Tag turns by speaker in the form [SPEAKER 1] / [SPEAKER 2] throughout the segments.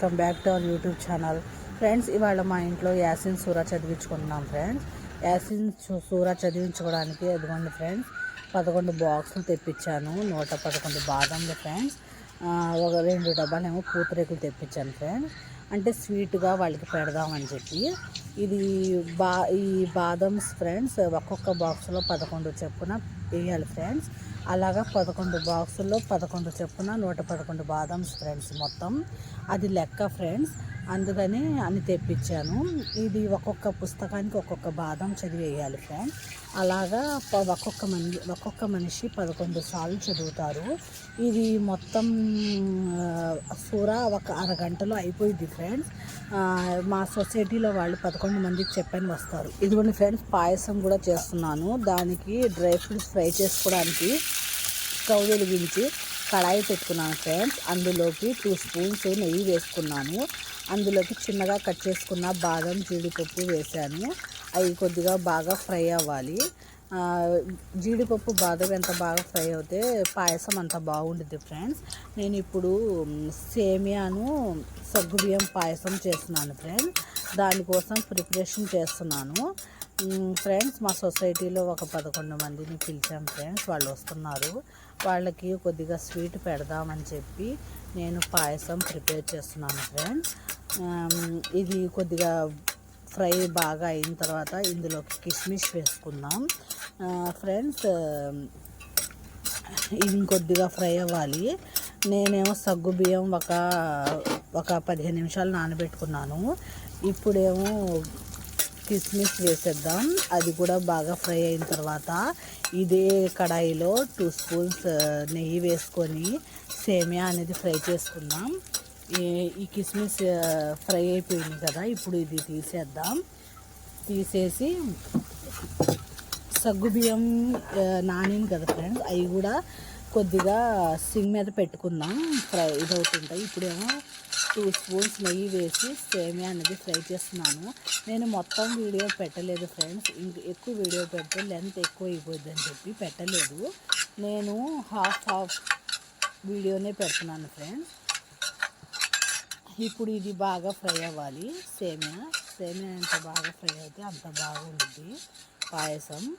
[SPEAKER 1] Welcome back to our YouTube channel friends ఇవాళ మా ఇంట్లో యాసిన్ సూరా చదివించుకుంటున్నాం ఫ్రెండ్స్ యాసిన్ సూర సూరా చదివించుకోవడానికి ఎదుగుండి ఫ్రెండ్స్ పదకొండు బాక్సులు తెప్పించాను. నూట పదకొండు బాదంలు ఫ్రెండ్స్ ఒక రెండు డబ్బాలేమో పూతరేకులు తెప్పించాను ఫ్రెండ్స్ అంటే స్వీట్గా వాళ్ళకి పెడదామని చెప్పి. ఇది బా ఈ బాదమ్స్ ఫ్రెండ్స్ ఒక్కొక్క బాక్స్లో పదకొండు చెప్పున వేయాలి ఫ్రెండ్స్ అలాగా పదకొండు బాక్సుల్లో పదకొండు చొప్పున నూట పదకొండు బాదమ్స్ ఫ్రెండ్స్ మొత్తం. అది లెక్క ఫ్రెండ్స్. అందుకని అని తెప్పించాను. ఇది ఒక్కొక్క పుస్తకానికి ఒక్కొక్క బాదం చదివేయాలి ఫ్రెండ్స్. అలాగా ఒక్కొక్క మని ఒక్కొక్క మనిషి పదకొండు సార్లు చదువుతారు. ఇది మొత్తం సూర ఒక అరగంటలో అయిపోయింది ఫ్రెండ్స్. మా సొసైటీలో వాళ్ళు పదకొండు మందికి చెప్పని వస్తారు. ఇదిగోండి ఫ్రెండ్స్ పాయసం కూడా చేస్తున్నాను. దానికి డ్రై ఫ్రూట్స్ ఫ్రై చేసుకోవడానికి స్టవ్ వెలిగించి కడాయి పెట్టుకున్నాను ఫ్రెండ్స్. అందులోకి టూ స్పూన్స్ నెయ్యి వేసుకున్నాను. అందులోకి చిన్నగా కట్ చేసుకున్న బాదం జీడిపప్పు వేసాను. అవి కొద్దిగా బాగా ఫ్రై అవ్వాలి. జీడిపప్పు బాదం ఎంత బాగా ఫ్రై అవుతే పాయసం అంత బాగుంటుంది ఫ్రెండ్స్. నేను ఇప్పుడు సేమియాను సగ్గుబియ్యం పాయసం చేస్తున్నాను ఫ్రెండ్స్. దానికోసం ప్రిపరేషన్ చేస్తున్నాను. ఫ్రెండ్స్ మా సొసైటీలో ఒక పదకొండు మందిని పిలిచాం ఫ్రెండ్స్. వాళ్ళు వస్తున్నారు. వాళ్ళకి కొద్దిగా స్వీట్ పెడదామని చెప్పి నేను పాయసం ప్రిపేర్ చేస్తున్నాను ఫ్రెండ్స్. ఇది కొద్దిగా ఫ్రై బాగా అయిన తర్వాత ఇందులోకి కిస్మిస్ వేసుకుందాం. ఫ్రెండ్స్ ఇది ఇంకొద్దిగా ఫ్రై అవ్వాలి. నేనేమో సగ్గు బియ్యం ఒక ఒక పదిహేను నిమిషాలు నానబెట్టుకున్నాను. ఇప్పుడేమో కిస్మిస్ వేసేద్దాం. అది కూడా బాగా ఫ్రై అయిన తర్వాత ఇదే కడాయిలో టూ స్పూన్స్ నెయ్యి వేసుకొని సేమియా అనేది ఫ్రై చేసుకుందాం. ఈ- కిస్మిస్ ఫ్రై అయిపోయింది కదా ఇప్పుడు ఇది తీసేద్దాం. తీసేసి సగ్గుబియ్యం నానింది కదా ఫ్రెండ్స్ అవి కూడా కొద్దిగా సింగ్ మీద పెట్టుకుందాం. ఫ్రై ఇదవుతుంటాయి. ఇప్పుడేమో టూ స్పూన్స్ నెయ్యి వేసి సేమియా అనేది ఫ్రై చేస్తున్నాను. నేను మొత్తం వీడియో పెట్టలేదు ఫ్రెండ్స్. ఎక్కువ వీడియో పెడితే లెంత్ ఎక్కువ అయిపోద్ది అని చెప్పి పెట్టలేదు. నేను హాఫ్ హాఫ్ వీడియోనే పెడుతున్నాను ఫ్రెండ్స్. ఇప్పుడు ఇది బాగా ఫ్రై అవ్వాలి. సేమియా సేమియా ఎంత బాగా ఫ్రై అయితే అంత బాగుంటుంది. పాయసం.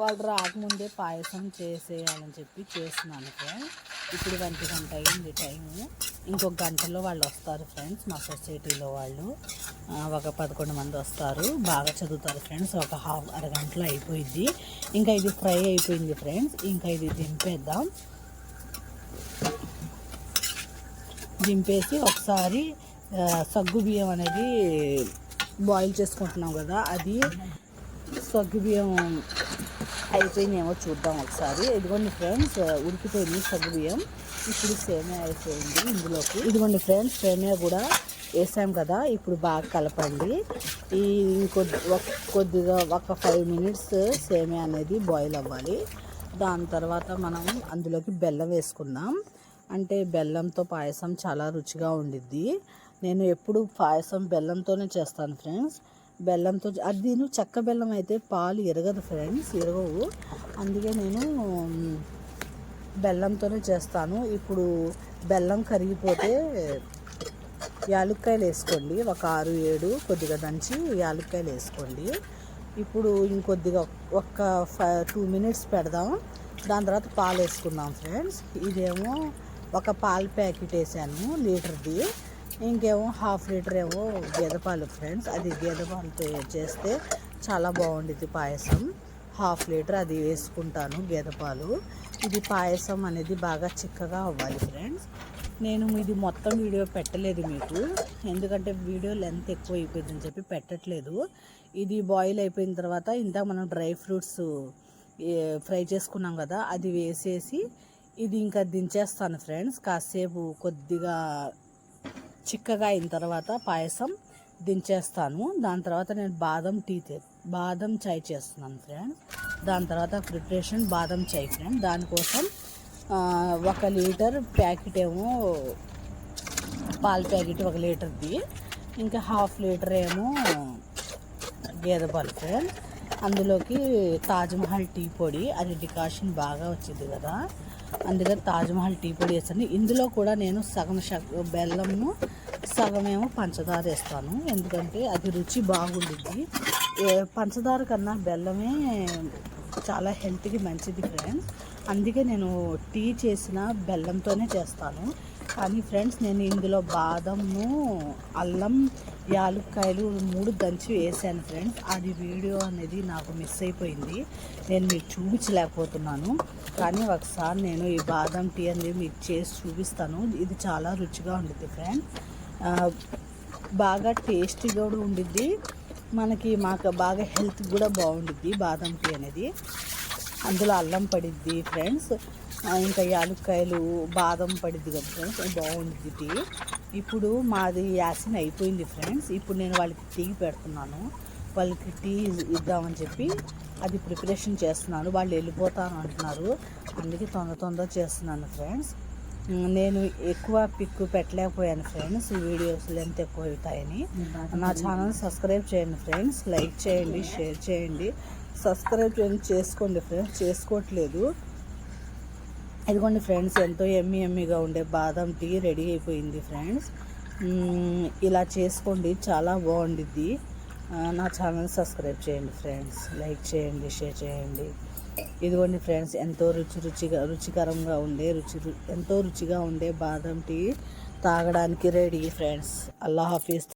[SPEAKER 1] వాళ్ళు రాకముందే పాయసం చేసేయాలని చెప్పి చేస్తున్నాను ఫ్రెండ్స్ ఇప్పుడు ఒంటి గంట అయింది టైము ఇంకొక గంటలో వాళ్ళు వస్తారు ఫ్రెండ్స్ మా సొసైటీలో వాళ్ళు. ఒక పదకొండు మంది వస్తారు. బాగా చదువుతారు ఫ్రెండ్స్ ఒక హాఫ్ అరగంటలో అయిపోయింది ఇంకా ఇది ఫ్రై అయిపోయింది ఫ్రెండ్స్ ఇంకా ఇది దింపేద్దాం. దింపేసి ఒకసారి సగ్గు బియ్యం అనేది బాయిల్ చేసుకుంటున్నాం కదా అది సగ్గు బియ్యం అయిపోయినాయేమో చూద్దాం ఒకసారి. ఇదిగోండి ఫ్రెండ్స్ ఉడికిపోయింది సగ్గు బియ్యం ఇప్పుడు సేమియా అయిపోయింది ఇందులోకి. ఇదిగోండి ఫ్రెండ్స్ సేమియా కూడా వేసాం కదా ఇప్పుడు బాగా కలపండి. ఈ ఇంకొద్ది కొద్దిగా ఒక ఫైవ్ మినిట్స్ సేమియా అనేది బాయిల్ అవ్వాలి. దాని తర్వాత మనం అందులోకి బెల్లం వేసుకుందాం. అంటే బెల్లంతో పాయసం చాలా రుచిగా ఉండిద్ది. నేను ఎప్పుడు పాయసం బెల్లంతోనే చేస్తాను ఫ్రెండ్స్. బెల్లంతో అది నేను చెక్క బెల్లం అయితే పాలు ఎరగదు ఫ్రెండ్స్ ఎరగవు. అందుకే నేను బెల్లంతోనే చేస్తాను. ఇప్పుడు బెల్లం కరిగిపోతే యాలుక్కాయలు వేసుకోండి. ఒక ఆరు ఏడు కొద్దిగా దంచి యాలుక్కాయలు వేసుకోండి. ఇప్పుడు ఇంకొద్దిగా ఒక్క ఫైవ్ టూ మినిట్స్ పెడదాం. దాని తర్వాత పాలు వేసుకుందాం ఫ్రెండ్స్. ఇదేమో ఒక పాల ప్యాకెట్ వేసాను లీటర్ది. ఇంకేమో హాఫ్ లీటర్ ఏమో గేదె పాలు ఫ్రెండ్స్. అది గేదె పాలతో చేస్తే చాలా బాగుండిద్ది పాయసం. హాఫ్ లీటర్ అది వేసుకుంటాను గేదె పాలు. ఇది పాయసం అనేది బాగా చిక్కగా అవ్వాలి ఫ్రెండ్స్. నేను ఇది మొత్తం వీడియో పెట్టలేదు మీకు. ఎందుకంటే వీడియో లెంత్ ఎక్కువ అయిపోయిందని చెప్పి పెట్టట్లేదు. ఇది బాయిల్ అయిపోయిన తర్వాత ఇందాక మనం డ్రై ఫ్రూట్స్ ఫ్రై చేసుకున్నాం కదా అది వేసేసి ఇది ఇంకా దించేస్తాను ఫ్రెండ్స్. కాసేపు కొద్దిగా చిక్కగా అయిన తర్వాత పాయసం దించేస్తాను. దాని తర్వాత నేను బాదం టీ బాదం చాయ్ చేస్తున్నాను ఫ్రెండ్ దాని తర్వాత ప్రిపరేషన్ బాదం చాయ్ ఫ్రెండ్ దానికోసం ఒక లీటర్ ప్యాకెట్ ఏమో పాల ప్యాకెట్ ఒక లీటర్ది. ఇంకా హాఫ్ లీటర్ ఏమో గేదె పాలు ఫ్రెండ్ అందులోకి తాజ్మహల్ టీ పొడి అది డికాషన్ బాగా వచ్చింది కదా. అందుకని తాజ్మహల్ టీ పొడి వేస్తాను. ఇందులో కూడా నేను సగం శక్ బెల్లంను సగమేమో పంచదార వేస్తాను. ఎందుకంటే అది రుచి బాగుంటుంది పంచదార కన్నా బెల్లమే చాలా హెల్త్కి మంచిది ఫ్రెండ్స్ అందుకే నేను టీ చేసిన బెల్లంతోనే చేస్తాను. కానీ ఫ్రెండ్స్ నేను ఇందులో బాదము అల్లం యాలుక్కాయలు మూడు దంచి వేసాను ఫ్రెండ్స్. అది వీడియో అనేది నాకు మిస్ అయిపోయింది. నేను మీకు చూపించలేకపోతున్నాను. కానీ ఒకసారి నేను ఈ బాదం టీ అనేది మీకు చేసి చూపిస్తాను. ఇది చాలా రుచిగా ఉంటుంది ఫ్రెండ్స్. బాగా టేస్టీగా కూడా ఉండిద్ది. మనకి మాకు బాగా హెల్త్ కూడా బాగుండిద్ది బాదం టీ అనేది. అందులో అల్లం పడిద్ది ఫ్రెండ్స్. ఇంకా యాలుక్కాయలు బాదం పడిద్ది కదా ఫ్రెండ్స్ బాగుంది టీ ఇప్పుడు మాది యాసిన్ అయిపోయింది ఫ్రెండ్స్ ఇప్పుడు నేను వాళ్ళకి టీ పెడుతున్నాను. వాళ్ళకి టీ ఇద్దామని చెప్పి అది ప్రిపరేషన్ చేస్తున్నాను. వాళ్ళు వెళ్ళిపోతాను అంటున్నారు. అందుకే తొందర తొందర చేస్తున్నాను ఫ్రెండ్స్ నేను ఎక్కువ పిక్ పెట్టలేకపోయాను ఫ్రెండ్స్ వీడియోస్ లెంత్ ఎక్కువ అవుతాయని. నా ఛానల్ సబ్స్క్రైబ్ చేయండి ఫ్రెండ్స్ లైక్ చేయండి షేర్ చేయండి. సబ్స్క్రైబ్ చేయండి. చేసుకోండి ఫ్రెండ్స్ చేసుకోవట్లేదు. ఇదిగోండి ఫ్రెండ్స్ ఎంతో ఎమ్మి ఎమ్మిగా ఉండే బాదం టీ రెడీ అయిపోయింది ఫ్రెండ్స్. ఇలా చేసుకోండి చాలా బాగుండిద్ది. నా ఛానల్ సబ్స్క్రైబ్ చేయండి ఫ్రెండ్స్ లైక్ చేయండి షేర్ చేయండి. ఇదిగోండి ఫ్రెండ్స్ ఎంతో రుచి రుచిగా రుచికరంగా ఉండే రుచి ఎంతో రుచిగా ఉండే బాదం టీ తాగడానికి రెడీ ఫ్రెండ్స్. అల్లా హాఫీజ్.